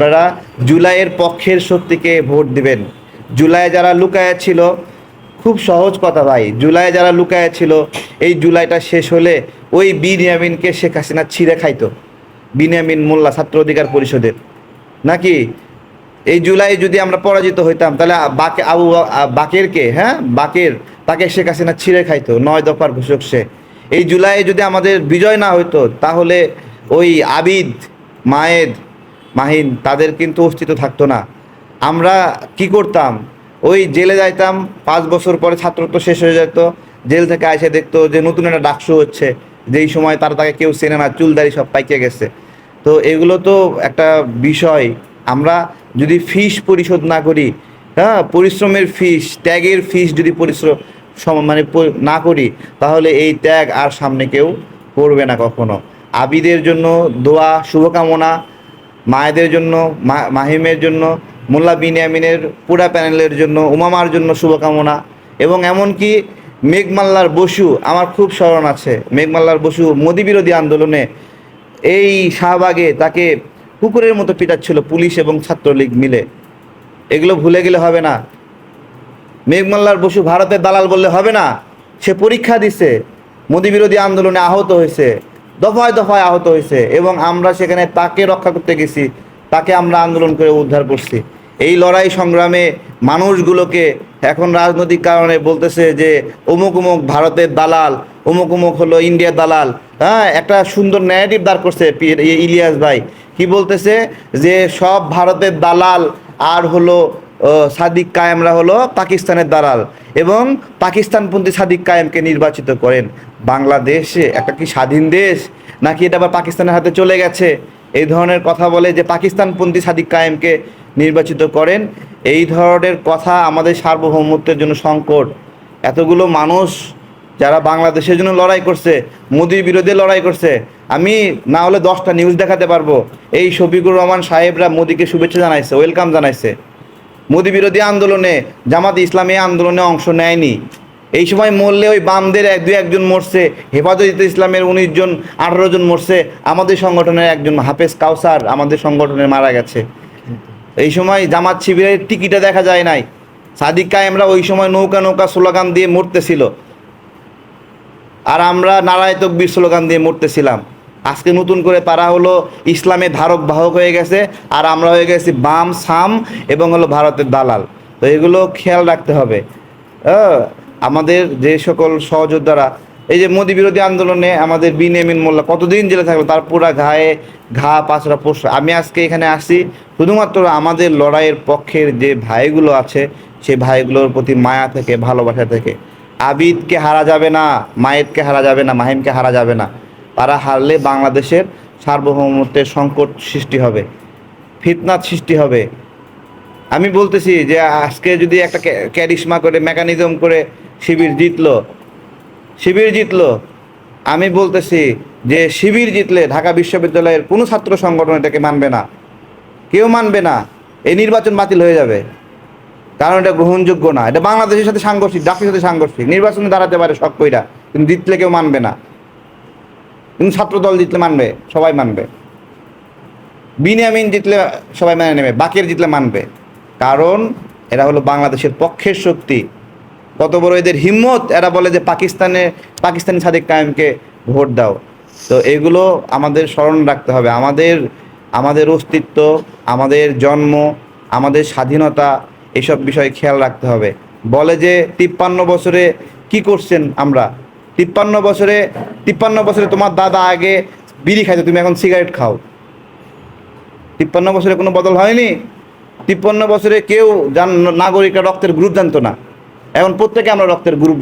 আপনারা জুলাইয়ের পক্ষের শক্তিকে ভোট দিবেন। জুলাই যারা লুকায়া ছিল, খুব সহজ কথা ভাই, জুলাইয়ে যারা লুকায়া ছিল, এই জুলাইটা শেষ হলে ওই বিনিয়ামিনকে শেখ হাসিনা ছিঁড়ে খাইতো, বিনিয়ামিন মোল্লা ছাত্র অধিকার পরিষদের। নাকি? এই জুলাই যদি আমরা পরাজিত হইতাম, তাহলে বাকে আবু, বাকেরকে হ্যাঁ? বাকের, তাকে শেখ হাসিনা ছিঁড়ে খাইতো, নয় দফার ঘোষক সে। এই জুলাইয়ে যদি আমাদের বিজয় না হইতো, তাহলে ওই আবিদ, মায়েদ মাহিন, তাদের কিন্তু অস্তিত্ব থাকতো না। আমরা কি করতাম? ওই জেলে যাইতাম, পাঁচ বছর পরে ছাত্রত্ব শেষ হয়ে যেত। জেল থেকে এসে দেখতো যে নতুন একটা ডাকসু হচ্ছে। যেই সময় তারা তাকে কেউ চেনে না, চুলদারি সব পাইকে গেছে। তো এগুলো তো একটা বিষয়। আমরা যদি ফিস পরিশোধ না করি হ্যাঁ পরিশ্রমের ফিস, ত্যাগের ফিস যদি পরিশ্রম মানে না করি, তাহলে এই ত্যাগ আর সামনে কেউ করবে না কখনো। আবিদের জন্য দোয়া, শুভকামনা মায়েদের জন্য মাহিমের জন্য, মোল্লা বিনিয়ামিনের পুরা প্যানেলের জন্য, উমামার জন্য শুভকামনা। এবং এমনকি মেঘমাল্লার বসু, আমার খুব স্মরণ আছে, মেঘমাল্লার বসু মোদী বিরোধী আন্দোলনে এই শাহবাগে তাকে কুকুরের মতো পিটাচ্ছিল পুলিশ এবং ছাত্রলীগ মিলে। এগুলো ভুলে গেলে হবে না। মেঘমাল্লার বসু ভারতের দালাল বললে হবে না। সে পরীক্ষা দিছে, মোদী বিরোধী আন্দোলনে আহত হয়েছে। দফায় দফায় আহত হয়েছে এবং আমরা সেখানে তাকে রক্ষা করতে গেছি, তাকে আমরা আন্দোলন করে উদ্ধার করছি। এই লড়াই সংগ্রামে মানুষগুলোকে এখন রাজনৈতিক কারণে বলতেছে যে অমুক অমুক ভারতের দালাল, অমুক অমুক হলো ইন্ডিয়ার দালাল হ্যাঁ একটা সুন্দর ন্যারেটিভ দাঁড় করছে ইলিয়াস ভাই। কি বলতেছে যে সব ভারতের দালাল আর হলো সাদিক কায়েমরা হলো পাকিস্তানের দালাল এবং পাকিস্তানপন্থী সাদিক কায়েমকে নির্বাচিত করেন। বাংলাদেশে, একটা কি স্বাধীন দেশ? নাকি এটা আবার পাকিস্তানের হাতে চলে গেছে? এই ধরনের কথা বলে যে পাকিস্তানপন্থী সাদিক কায়েমকে নির্বাচিত করেন, এই ধরনের কথা আমাদের সার্বভৌমত্বের জন্য সংকট। এতগুলো মানুষ যারা বাংলাদেশের জন্য লড়াই করছে, মোদির বিরুদ্ধে লড়াই করছে, আমি না হলে দশটা নিউজ দেখাতে পারব। এই শফিকুর রহমান সাহেবরা মোদিকে শুভেচ্ছা জানাইছে ওয়েলকাম জানাইছে। মোদি বিরোধী আন্দোলনে, জামাত ইসলামী আন্দোলনে অংশ নেয়নি। এই সময় মরলে ওই বামদের এক দুই একজন মরছে, হেফাজত ইসলামের উনিশ জন, আঠারো জন মরছে, আমাদের সংগঠনের একজন হাফেজ কাউসার আমাদের সংগঠনে মারা গেছে। এই সময় জামাত শিবিরের টিকিটে দেখা যায় নাই। সাদিক কায়েমরা ওই সময় নৌকা নৌকা স্লোগান দিয়ে মরতেছিল। আর আমরা নারায় তকবীর স্লোগান দিয়ে মরতেছিলাম। আজকে নতুন করে তারা হলো ইসলামের ধারক বাহক হয়ে গেছে, আর আমরা হয়ে গেছি বাম, সাম এবং হলো ভারতের দালাল। তো এগুলো খেয়াল রাখতে হবে। আমাদের যে সকল সহযোদ্ধারা, এই যে মোদী বিরোধী আন্দোলনে আমাদের বিনিয়ামিন মোল্লা কতদিন জেলে থাকল তার পুরা ঘায়ে ঘা, পাঁচরা পোষ আমি আজকে এখানে আসি শুধুমাত্র আমাদের লড়াইয়ের পক্ষের যে ভাইগুলো আছে সেই ভাইগুলোর প্রতি মায়া থেকে, ভালোবাসা থেকে। আবিদকে হারা যাবে না, মায়েদকে হারা যাবে না, মাহিমকে হারা যাবে না। তারা হারলে বাংলাদেশের সার্বভৌমত্বের সংকট সৃষ্টি হবে ফিতনাত সৃষ্টি হবে। আমি বলতেছি যে আজকে যদি একটা ক্যারিশমা করে, মেকানিজম করে শিবির জিতলো। শিবির জিতলো। আমি বলতেছি যে শিবির জিতলে ঢাকা বিশ্ববিদ্যালয়ের কোনো ছাত্র সংগঠন এটাকে মানবে না। কেউ মানবে না। এই নির্বাচন বাতিল হয়ে যাবে। কারণ এটা গ্রহণযোগ্য না। এটা বাংলাদেশের সাথে সাংঘর্ষিক, জাতির সাথে সাংঘর্ষিক। নির্বাচনে দাঁড়াতে পারে শখ কইরা, কিন্তু জিতলে কেউ মানবে না। কিন্তু ছাত্র দল জিতলে মানবে, সবাই মানবে। বিনিয়ামিন জিতলে সবাই মেনে নেবে, বাকের জিতলে মানবে। কারণ এরা হলো বাংলাদেশের পক্ষের শক্তি। কত বড় এদের হিম্মত? এরা বলে যে পাকিস্তানে, পাকিস্তানি সাদিক কায়েমকে ভোট দাও। তো এগুলো আমাদের স্মরণ রাখতে হবে। আমাদের আমাদের অস্তিত্ব, আমাদের জন্ম, আমাদের স্বাধীনতা, এসব বিষয়ে খেয়াল রাখতে হবে। বলে যে তিপ্পান্ন বছরে কি করছেন আমরা? তিপ্পান্ন বছরে তিপ্পান্ন বছরে তোমার দাদা আগে বিড়ি খাইতো, তুমি এখন সিগারেট খাও। তিপ্পান্ন বছরে কোনো বদল হয়নি? তিপ্পান্ন বছরে কেউ জান, নাগরিকরা রক্তের গ্রুপ জানতো না। এখন প্রত্যেকে আমরা রক্তের গ্রুপ